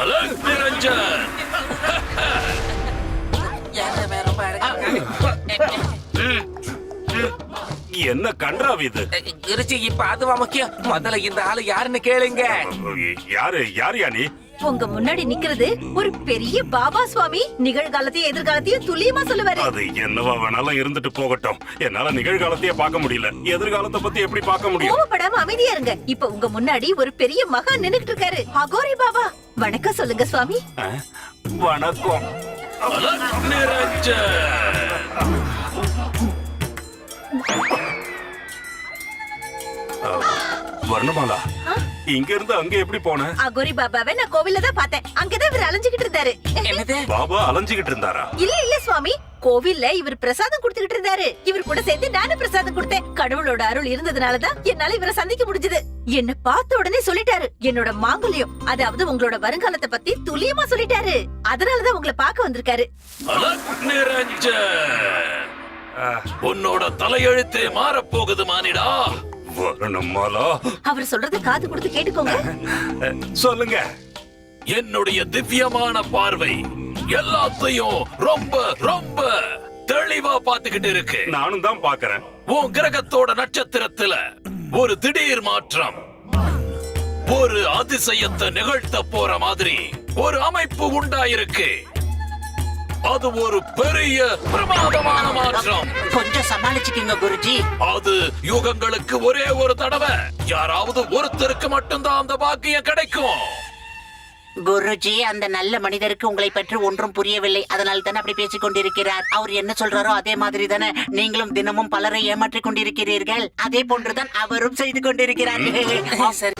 அலக் நிரஞ்சன் என்ன கன்றாவி இது? இருச்சு இப்ப அதுவா முக்கியம்? முதல்ல இந்த ஆளு யாருன்னு கேளுங்க. யாரு யார் யா நீ? உங்க முன்னாடி நிக்கிறது ஒரு பெரிய பாபா சுவாமி. நிகழ்காலத்தையும் எதிர்காலத்தையும் துல்லியமா சொல்லுவாரு. அது என்னவா வேணாலும் இருந்துட்டு போகட்டும். என்னால நிகழ்காலத்தையே பார்க்க முடியல. எதிர்காலத்தை பத்தி எப்படி பார்க்க முடியும்? கோவப்படாம அமைதியா இருங்க. இப்ப உங்க முன்னாடி ஒரு பெரிய மகான் நின்னுட்டு இருக்காரு. அகோரி பாபா. வணக்கம் சொல்லுங்க சுவாமி. வணக்கம். வர்ணமாலா இங்க இருந்து அங்க எப்படி போன? அகோரி பாபாவை நான் கோவில்ல தான் பார்த்தேன். அங்கதான் இவர் அலைஞ்சுகிட்டு இருந்தாரு. என்னது? பாபா அலைஞ்சுகிட்டு இருந்தாரா? இல்ல இல்ல சுவாமி. கோவில்ல இவர் பிரசாதம் கொடுத்துக்கிட்டு இருந்தாரு. இவர் கூட சேர்ந்து நானும் பிரசாதம் கொடுத்தேன். கடவுளோட அருள் இருந்ததுனாலதான் என்னால இவரை சந்திக்க முடிஞ்சது. என்ன பார்த்த உடனே சொல்லிட்டாரு. என்னோட மாங்கல்யம் அதாவது உங்களோட வருங்காலத்தை பத்தி துல்லியமா சொல்லிட்டாரு. அதனாலதான் உங்களை பார்க்க வந்திருக்காரு. உன்னோட தலையெழுத்தே மாறப்போகுது மானிடா. வர்ணமாலா? அவர் சொல்றத காது கொடுத்து கேட்டுக்கோங்க. சொல்லுங்க. என்னுடைய திவ்யமான பார்வை எல்லாத்தையும் ரொம்ப ரொம்ப தெளிவா பாத்துக்கிட்டு இருக்கு. நானும் தான் பாக்குறேன் உன் கிரகத்தோட நட்சத்திரத்துல ஒரு திடீர் மாற்றம். ஒரு அதிசயத்தை நிகழ்த்த போற மாதிரி ஒரு அமைப்பு உண்டாயிருக்கு. அது ஒரு பெரிய பிரமாதமான மாற்றம். கொஞ்சம் சமாளிச்சுக்கீங்க குருஜி. அது யுகங்களுக்கு ஒரே ஒரு தடவை. யாராவது ஒருத்தருக்கு மட்டும்தான் அந்த பாக்கியம் கிடைக்கும். குருஜி அந்த நல்ல மனிதருக்கு உங்களை பற்றி ஒன்றும் புரியவில்லை. அதனால் தானே அப்படி பேசிக் கொண்டிருக்கிறார். அவர் என்ன சொல்றாரோ அதே மாதிரி தானே நீங்களும் தினமும் பலரை ஏமாற்றிக் கொண்டிருக்கிறீர்கள். அதே போன்றுதான் அவரும் செய்து கொண்டிருக்கிறார் சரி.